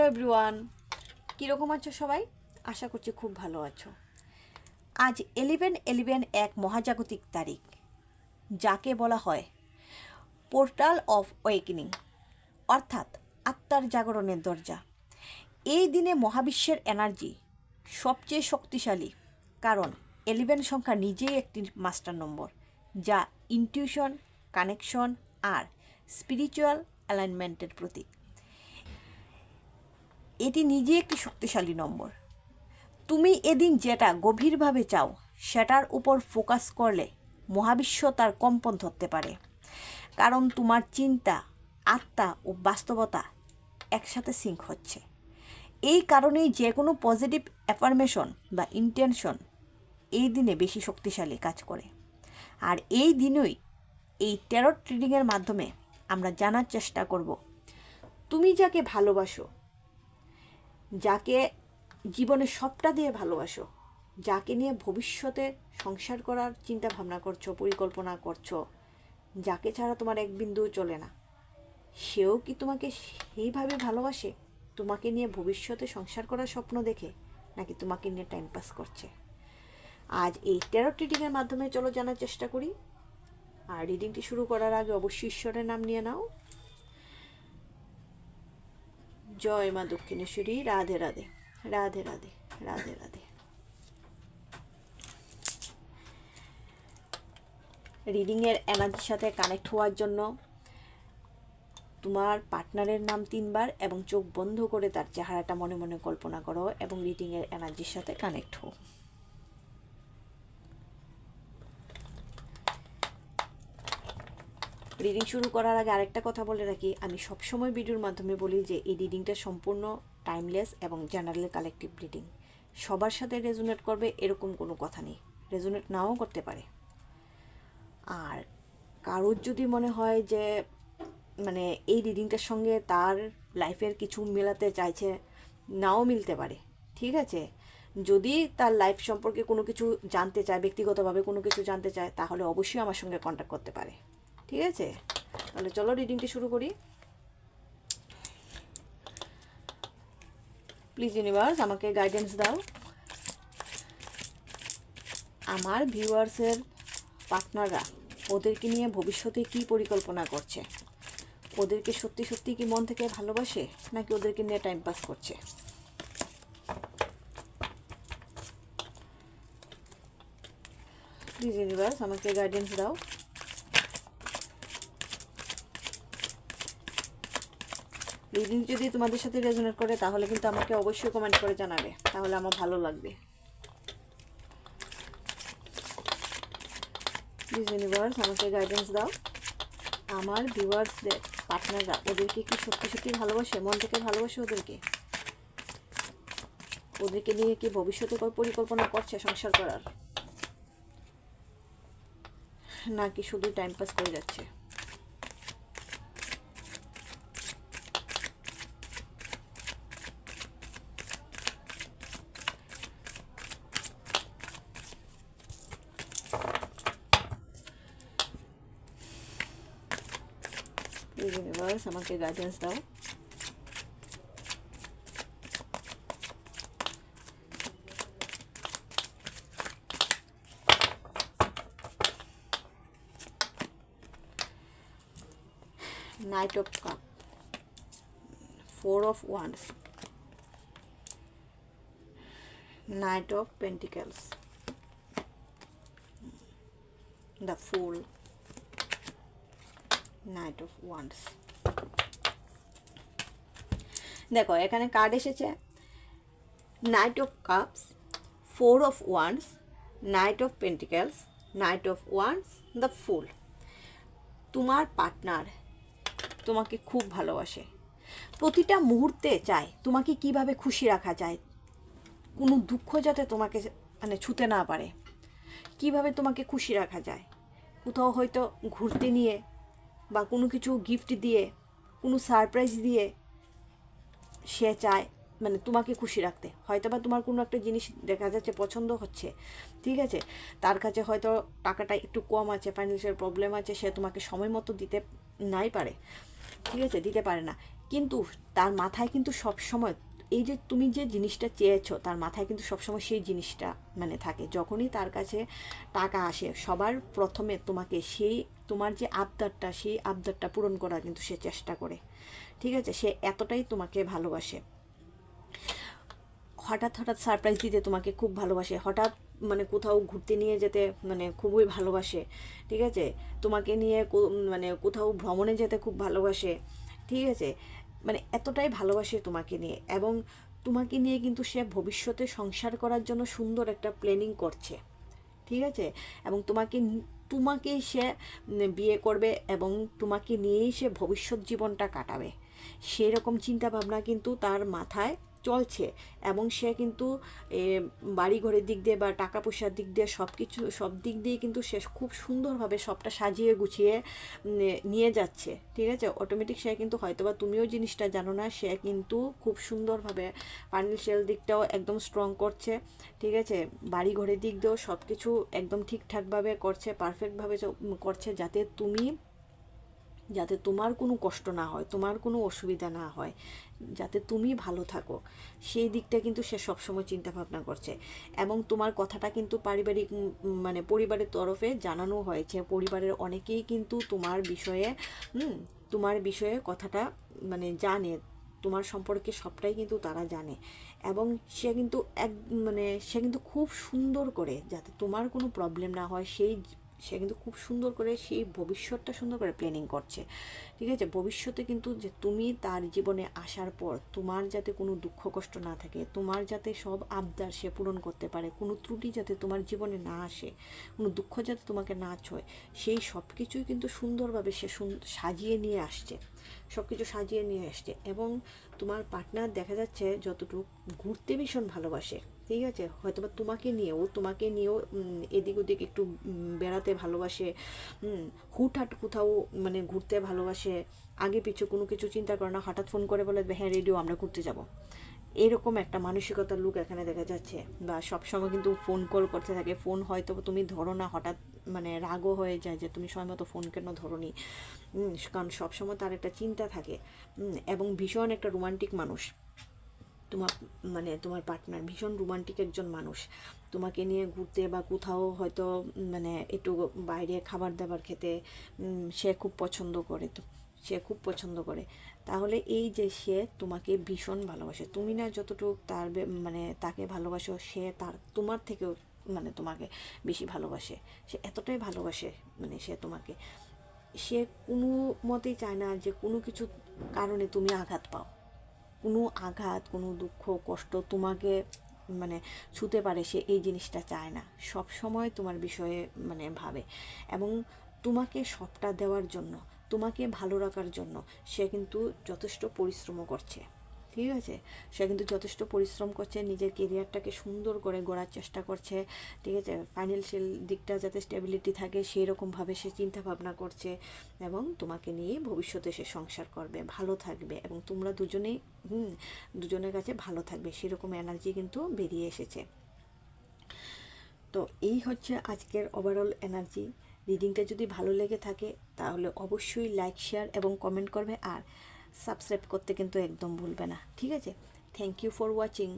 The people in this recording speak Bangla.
হ্যালো এভরিওয়ান কীরকম আছো সবাই? আশা করছি খুব ভালো আছো। আজ এলিভেন এলিভেন এক মহাজাগতিক তারিখ, যাকে বলা হয় পোর্টাল অফ ওয়েকেনিং অর্থাৎ আত্মার জাগরণের দরজা। এই দিনে মহাবিশ্বের এনার্জি সবচেয়ে শক্তিশালী, কারণ এলিভেন সংখ্যা নিজেই একটি মাস্টার নম্বর যা ইনটিউশন কানেকশন আর স্পিরিচুয়াল অ্যালাইনমেন্টের প্রতীক। এটি নিজে একটি শক্তিশালী নম্বর। তুমি এদিন যেটা গভীরভাবে চাও, সেটার উপর ফোকাস করলে মহাবিশ্ব তার কম্পন ধরতে পারে। কারণ তোমার চিন্তা, আত্মা ও বাস্তবতা একসাথে সিঙ্ক হচ্ছে। এই কারণেই যে কোনো পজিটিভ অ্যাফার্মেশন বা ইন্টেনশন এই দিনে বেশি শক্তিশালী কাজ করে। আর এই দিনই এই ট্যারট ট্রিডিংয়ের মাধ্যমে আমরা জানার চেষ্টা করব, তুমি যাকে ভালোবাসো যাকে জীবনে সবটা দিয়ে ভালোবাসো, যাকে নিয়ে ভবিষ্যতে সংসার করার চিন্তা ভাবনা করছ, পরিকল্পনা করছ, যাকে ছাড়া তোমার এক বিন্দুও চলে না, সেও কি তোমাকে সেইভাবে ভালোবাসে? তোমাকে নিয়ে ভবিষ্যতে সংসার করার স্বপ্ন দেখে, নাকি তোমাকে নিয়ে টাইম পাস করছে? আজ এই ট্যারট রিডিংয়ের মাধ্যমে চলো জানার চেষ্টা করি। আর রিডিংটি শুরু করার আগে অবশ্যই ঈশ্বরের নাম নিয়ে নাও। জয় মা দক্ষিণেশ্বরী, রাধে রাধে রাধে রাধে রাধে রাধে। রিডিংয়ের এনার্জির সাথে কানেক্ট হওয়ার জন্য তোমার পার্টনারের নাম তিনবার এবং চোখ বন্ধ করে তার চেহারাটা মনে মনে কল্পনা করো এবং রিডিংয়ের এনার্জির সাথে কানেক্ট হও। রিডিং শুরু করার আগে আরেকটা কথা বলে রাখি। আমি সবসময় ভিডিওর মাধ্যমে বলি যে, এই রিডিংটা সম্পূর্ণ টাইমলেস এবং জেনারেল কালেকটিভ রিডিং সবার সাথে রেজোনেট করবে এরকম কোনো কথা নেই। রেজোনেট নাও করতে পারে। আর কারোর যদি মনে হয় যে মানে এই রিডিংটার সঙ্গে তার লাইফের কিছু মেলাতে চাইছে, নাও মিলতে পারে। ঠিক আছে? যদি তার লাইফ সম্পর্কে কোনো কিছু জানতে চায়, ব্যক্তিগতভাবে কোনো কিছু জানতে চায়, তাহলে অবশ্যই আমার সঙ্গে কন্ট্যাক্ট করতে পারে। ঠিক আছে? তাহলে চলো রিডিংটি শুরু করি। প্লিজ ইউনিভার্স আমাকে গাইডেন্স দাও। আমার ভিউয়ার্সের পার্টনাররা ওদেরকে নিয়ে ভবিষ্যতে কি পরিকল্পনা করছে? ওদেরকে সত্যি সত্যি কি মন থেকে ভালোবাসে, নাকি ওদেরকে নিয়ে টাইম পাস করছে? প্লিজ ইউনিভার্স আমাকে গাইডেন্স দাও। রিডিং যদি তোমাদের সাথে রেজোনেট করে, তাহলে কিন্তু আমাকে অবশ্যই কমেন্ট করে জানাবে। তাহলে আমার ভালো লাগবে। ইউনিভার্স আমাকে গাইডেন্স দাও। আমার ভিউয়ার্সদের পার্টনাররা ওদেরকে কি সত্যি সত্যি ভালোবাসে? মন থেকে ভালোবাসে ওদেরকে? ওদেরকে নিয়ে কি ভবিষ্যতে পরিকল্পনা করছে সংসার করার? নাকি শুধু টাইম পাস করে যাচ্ছে? ইউনিভার্স আমাকে গাইডেন্স দাও Knight of Cup, Four of Wands, Knight of Pentacles, the Fool, Knight of Wands. দেখো, এখানে কার্ড এসেছে knight of cups four of wands knight of pentacles knight of wands the fool তোমার পার্টনার তোমাকে খুব ভালোবাসে। প্রতিটা মুহূর্তে চায় তোমাকে কীভাবে খুশি রাখা যায়। কোনো দুঃখ যাতে তোমাকে মানে ছুতে না পারে। কীভাবে তোমাকে খুশি রাখা যায়। কোথাও হয়তো ঘুরতে নিয়ে বা কোনো কিছু গিফট দিয়ে, কোনো সারপ্রাইজ দিয়ে সে চায় মানে তোমাকে খুশি রাখতে। হয়তো বা তোমার কোনো একটা জিনিস দেখা যাচ্ছে পছন্দ হচ্ছে, ঠিক আছে? তার কাছে হয়তো টাকাটা একটু কম আছে ফাইন্যান্সিয়াল প্রবলেম আছে, সে তোমাকে সময় মতো দিতে নাই পারে, ঠিক আছে? দিতে পারে না। কিন্তু তার মাথায় কিন্তু সব সময় এই যে তুমি যে জিনিসটা চেয়েছো, তার মাথায় কিন্তু সবসময় সেই জিনিসটা মানে থাকে। যখনই তার কাছে টাকা আসে, সবার প্রথমে তোমাকে সেই তোমার যে আবদারটা, সেই আবদারটা পূরণ করার কিন্তু সে চেষ্টা করে। ঠিক আছে? সে এতটাই তোমাকে ভালোবাসে। হঠাৎ হঠাৎ সারপ্রাইজ দিতে তোমাকে খুব ভালোবাসে। হঠাৎ মানে কোথাও ঘুরতে নিয়ে যেতে মানে খুবই ভালোবাসে। ঠিক আছে? তোমাকে নিয়ে মানে কোথাও ভ্রমণে যেতে খুব ভালোবাসে। ঠিক আছে? মানে এতটাই ভালোবাসে তোমাকে নিয়ে এবং তোমাকে নিয়ে কিন্তু সে ভবিষ্যতে সংসার করার জন্য সুন্দর একটা প্ল্যানিং করছে। ঠিক আছে? এবং তোমাকে তোমাকে সে বিয়ে করবে এবং তোমাকে নিয়েই সে ভবিষ্যৎ জীবনটা কাটাবে। সেই রকম চিন্তা ভাবনা কিন্তু তার মাথায় চলছে এবং সে কিন্তু বাড়ি ঘরের দিক দিয়ে বা টাকা পয়সার দিক দিয়ে সব কিছু সব দিক দিয়ে কিন্তু সে খুব সুন্দরভাবে সবটা সাজিয়ে গুছিয়ে নিয়ে যাচ্ছে। ঠিক আছে? অটোমেটিক সে কিন্তু হয়তোবা তুমিও জিনিসটা জানো না, সে কিন্তু খুব সুন্দরভাবে ফাইন্যান্সিয়াল দিকটাও একদম স্ট্রং করছে। ঠিক আছে? বাড়ি ঘরের দিক দিয়েও সব কিছু একদম ঠিকঠাকভাবে করছে পারফেক্টভাবে করছে যাতে তুমি যাতে তোমার কোনো কষ্ট না হয়, তোমার কোনো অসুবিধা না হয়, যাতে তুমি ভালো থাকো। সেই দিকটা কিন্তু সে সবসময় চিন্তা ভাবনা করছে। এবং তোমার কথাটা কিন্তু পারিবারিক মানে পরিবারের তরফে জানানো হয়েছে। পরিবারের অনেকেই কিন্তু তোমার বিষয়ে তোমার বিষয়ে কথাটা মানে জানে। তোমার সম্পর্কে সবটাই কিন্তু তারা জানে। এবং সে কিন্তু এক মানে সে কিন্তু খুব সুন্দর করে যাতে তোমার কোনো প্রবলেম না হয়, সেই সে কিন্তু খুব সুন্দর করে সেই ভবিষ্যৎটা সুন্দর করে প্ল্যানিং করছে। ঠিক আছে? ভবিষ্যতে কিন্তু যে তুমি তার জীবনে আসার পর তোমার যাতে কোনো দুঃখ কষ্ট না থাকে, তোমার যাতে সব আবদার সে পূরণ করতে পারে, কোনো ত্রুটি যাতে তোমার জীবনে না আসে, কোনো দুঃখ যাতে তোমাকে না ছয়, সেই সব কিছুই কিন্তু সুন্দরভাবে সে সাজিয়ে নিয়ে আসছে। সব কিছু সাজিয়ে নিয়ে আসছে এবং তোমার পার্টনার দেখা যাচ্ছে যতটুকু ঘুরতে ভীষণ ভালোবাসে, ঠিক আছে? হয়তো বা তোমাকে নিয়েও তোমাকে নিয়েও এদিক ওদিক একটু বেড়াতে ভালোবাসে হুটহাট কোথাও মানে ঘুরতে ভালোবাসে, আগে পিছু কোনো কিছু চিন্তা করে না, হঠাৎ ফোন করে বলে হ্যাঁ রেডিও আমরা ঘুরতে যাব। এরকম একটা মানসিকতার লুক এখানে দেখা যাচ্ছে। বা সবসময় কিন্তু ফোন কল করতে থাকে। ফোন হয়তো তুমি ধরো না, হঠাৎ মানে রাগও হয়ে যায় যে তুমি সময় মতো ফোন কেন ধরো নি কারণ সবসময় তার একটা চিন্তা থাকে। এবং ভীষণ একটা রোমান্টিক মানুষ। তোমার মানে তোমার পার্টনার ভীষণ রোমান্টিক একজন মানুষ। তোমাকে নিয়ে ঘুরতে বা কোথাও হয়তো মানে একটু বাইরে খাবার দাবার খেতে সে খুব পছন্দ করে। তো সে খুব পছন্দ করে। তাহলে এই যে সে তোমাকে ভীষণ ভালোবাসে, তুমি না যতটুকু তার মানে তাকে ভালোবাসো, সে তার, তোমার থেকেও মানে তোমাকে বেশি ভালোবাসে। সে এতটাই ভালোবাসে মানে সে তোমাকে। সে কোনো মতেই চায় না যে কোনো কিছু কারণে তুমি আঘাত পাও। কোনো আঘাত, কোনো দুঃখ, কষ্ট তোমাকে মানে ছুতে পারে সে এই জিনিসটা চায় না। সব সময় তোমার বিষয়ে মানে ভাবে। এবং তোমাকে সবটা দেওয়ার জন্য তোমাকে ভালো রাখার জন্য সে কিন্তু যথেষ্ট পরিশ্রমও করছে। ঠিক আছে? সে কিন্তু যথেষ্ট পরিশ্রম করছে, নিজের কেরিয়ারটাকে সুন্দর করে গড়ার চেষ্টা করছে, ঠিক আছে? ফাইন্যান্সিয়াল দিকটা যাতে স্টেবিলিটি থাকে সেই রকমভাবে সে চিন্তা ভাবনা করছে এবং তোমাকে নিয়ে ভবিষ্যতে সে সংসার করবে, ভালো থাকবে এবং তোমরা দুজনেই, হুম, দুজনের কাছে ভালো থাকবে, সেরকম এনার্জি কিন্তু বেরিয়ে এসেছে। তো এই হচ্ছে আজকের ওভারঅল এনার্জি রিডিংটা যদি ভালো লেগে থাকে, তাহলে অবশ্যই লাইক শেয়ার এবং কমেন্ট করবে আর সাবস্ক্রাইব করতে কিন্তু একদম ভুলবে না। ঠিক আছে? Thank you for watching